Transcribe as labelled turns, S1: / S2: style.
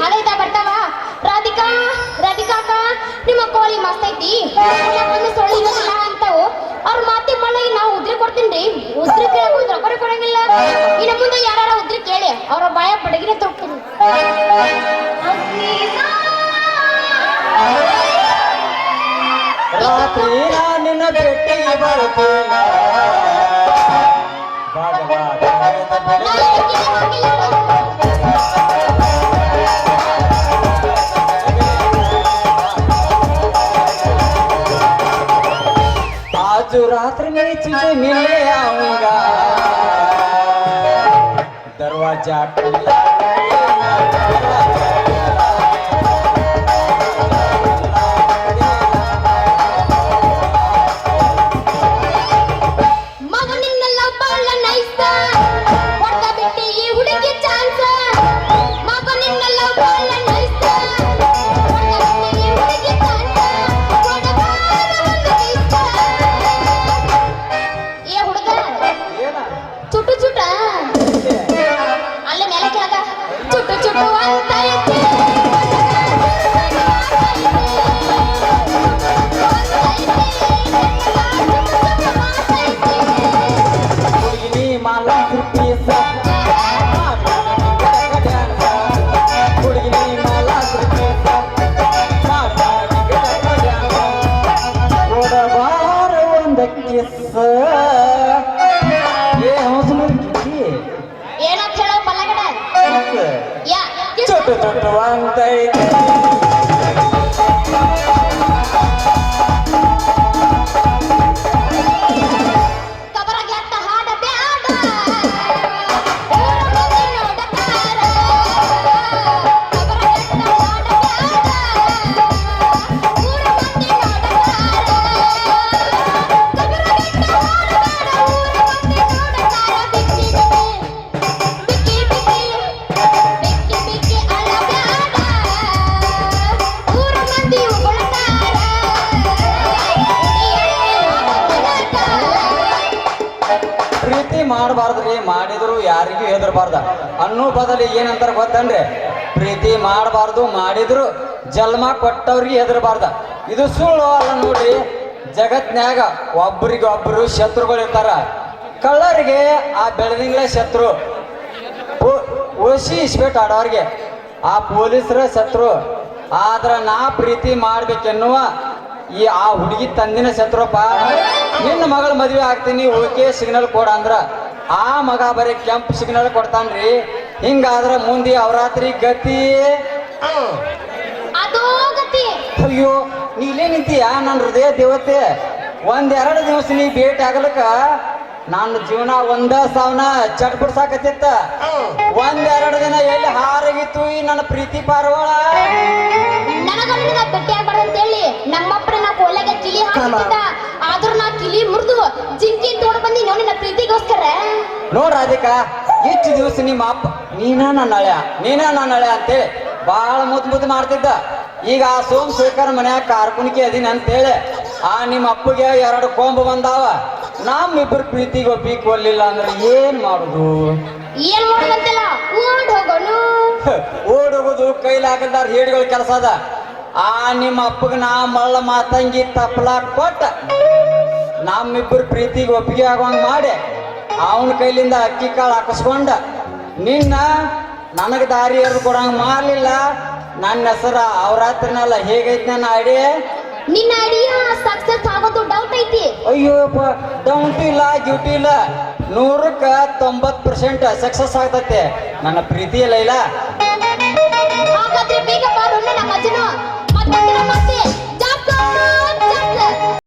S1: ಹಳೆದ ಬರ್ತಾವ? ರಾಧಿಕಾ ರಾಧಿಕಾ ಅಕ್ಕ ನಿಮ್ಮ ಕೋಳಿ ಮಸ್ತ್ ಐತಿ. ಒಂದು ಸೊಳ್ಳೆ ಅಂತಾವು. ಅವ್ರ ಮಾತಿ ಮಳೆಗೆ ನಾವು ಉದ್ರಿ ಕೊಡ್ತೀನಿ ಉದ್ರಿ ಕೇಳಕ್ ರೊಕ್ಕ ಕೊಡಂಗಿಲ್ಲ. ಇನ್ನು ಮುಂದೆ ಯಾರು ಉದ್ರಿ ಕೇಳಿ. ಅವ್ರ ಬಾಯ ಬಡಗಿನ ತೊಡ್ತೀನಿ
S2: ರಾತ್ರಿ ನಿನ್ನ ಭೇಟಿಗೆ ಬಾ ಭಾಗವಾದ तुझे मिले आऊंगा दरवाजा खुला
S1: मग निन्नला ಏ
S2: ಹೌಸ್ ಕಿಕ್ಕಿ
S1: ಏನಂತ ಹೇಳೋ ಕಿಸ್
S2: ಚೊಟ್ಟು ಚೊಟ್ಟು ಅಂತೈತೆ ಮಾಡಬಾರ್ದ್ರಿ ಮಾಡಿದ್ರು ಯಾರಿಗೂ ಹೆದರ್ಬಾರ್ದ. ಅನ್ನೋ ಬದಲು ಏನಂತಾರೆ ಗೊತ್ತನ್ರಿ? ಪ್ರೀತಿ ಮಾಡಬಾರ್ದು, ಮಾಡಿದ್ರು ಜನ್ಮ ಕೊಟ್ಟವ್ರಿಗೆ ಹೆದರ್ಬಾರ್ದ. ಇದು ಸುಳ್ಳು ಅಲ್ಲ ನೋಡ್ರಿ. ಜಗತ್ನ್ಯಾಗ ಒಬ್ರಿಗೆ ಒಬ್ರು ಶತ್ರುಗಳು ಇರ್ತಾರ. ಕಳ್ಳರಿಗೆ ಆ ಬೆಳೆದಿಂಗ್ಲೇ ಶತ್ರು. ಓಸಿ ಇಸ್ಬೇಟ್ ಆಡೋರ್ಗೆ. ಆ ಪೊಲೀಸರ ಶತ್ರು. ಆದ್ರ ನಾ ಪ್ರೀತಿ ಮಾಡ್ಬೇಕೆನ್ನುವ ಈ ಆ ಹುಡುಗಿ ತಂದಿನ ಶತ್ರುಪ್ಪ. ನಿನ್ನ ಮಗಳ ಮದುವೆ ಆಗ್ತೀನಿ ಓಕೆ ಸಿಗ್ನಲ್ ಕೊಡ ಅಂದ್ರ. ಆ ಮಗ ಬರೀ ಕೆಂಪು ಸಿಗ್ನಲ್ ಕೊಡ್ತಾನ್ರಿ. ಹಿಂಗಾದ್ರ ಮುಂದೆ ಅವರಾತ್ರಿ ಗತಿ. ಅಯ್ಯೋ ನೀಲೇ ನಿಂತೀಯ? ನನ್ನ ಹೃದಯ ದೇವತೆ. ಒಂದೆರಡು ದಿವಸ ನೀ ಭೇಟಿ ಆಗ್ಲಕ್ಕ ನನ್ನ ಜೀವನ ಒಂದ ಸಾವನ ಚಟ್ಬಿಡ್ಸಾಕತ್ತಿತ್ತ ಒಂದೆರಡು ದಿನ ಎಲ್ಲಿ ಹಾರಗಿತ್ತು ಈ ನನ್ನ ಪ್ರೀತಿ ಪಾರವಾಳ?
S1: ಭೇಟಿ ಹೇಳಿ ನಮ್ಮಪ್ಪನ ಕೋಲೆಗೆ ಕಿಲಿ ಹಾಕಿದ್ದ ಆದ್ರೂ ನಾ ಕಿಲಿ ಮುರಿದು ಜಿಂಕಿ ನೋಡ್
S2: ರಾಧಿಕಾ ಇಷ್ಟು ದಿವಸ ನಿಮ್ಮ ಅಪ್ಪ ನೀನ ನನ್ನ ಹಳೆಯ ನೀನ ನನ್ನ ಹಳೆಯ ಅಂತೇಳಿ ಭಾಳ ಮುದ್ದು ಮುದ್ದು ಮಾಡ್ತಿದ್ದ. ಈಗ ಆ ಸೋಮ್ ಶೇಖರ್ ಮನ್ಯಾಗ ಕಾರ್ಕುಣಿಕೆ ಅದೀನಿ ಅಂತೇಳಿ ಆ ನಿಮ್ಮ ಅಪ್ಪಗೆ ಎರಡು ಕೊಂಬು ಬಂದಾವ. ನಮ್ಮಿಬ್ಬರು ಪ್ರೀತಿಗೆ ಒಬ್ಬ ಕೊಲ್ಲಿಲ್ಲ ಅಂದ್ರೆ ಏನ್ ಮಾಡುದು?
S1: ಏನ್ ಮಾಡೋದಂತೆಲ್ಲ ಓಡ್ ಹೋಗೋನು?
S2: ಓಡೋಗುದು ಕೈಲಾಗಲ್ದಾರ ಹೇಡಿಗಳ ಕೆಲಸ ಅದ. ಆ ನಿಮ್ಮ ಅಪ್ಪಗ ನಾ ಮಳ್ಳ ಮಾತಂಗಿ ತಪ್ಪಲ ಕೊಟ್ಟ. ನಮ್ಮಿಬ್ಬರು ಪ್ರೀತಿಗೆ ಒಪ್ಪಿಗೆ ಆಗುವಂಗ ಮಾಡಿ. ಅವನ ಕೈಲಿಂದ ಅಕ್ಕಿ ಕಾಳು ಹಾಕಿಸ್ಕೊಂಡ ನಿನ್ನ ನನಗೆ ದಾರಿ ಎರು ಕೊಡಂಗ ಮಾಡಲಿಲ್ಲ. ನನ್ನ ಹೆಸರ ಅವರಾತ್ರನೆಲ್ಲ ಹೇಗೈತೆ ನನ್ನ ಅಡಿ
S1: ನಿನ್ನ ಐಡಿಯಾ ಸಕ್ಸಸ್ ಆಗೋದು ಡೌಟ್ ಐತಿ.
S2: ಅಯ್ಯೋ ಡೌಟ್ ಇಲ್ಲ ಡ್ಯೂಟಿ ಇಲ್ಲ. ನೂರಕ್ಕೆ ತೊಂಬತ್ತು ಪರ್ಸೆಂಟ್ ಸಕ್ಸಸ್ ಆಗ್ತೈತೆ. ನನ್ನ ಪ್ರೀತಿ ಇಲ್ಲ ಇಲ್ಲ. ಹಾಗಾದ್ರೆ ಬೇಗ ಬಾರು ನಮ್ಮ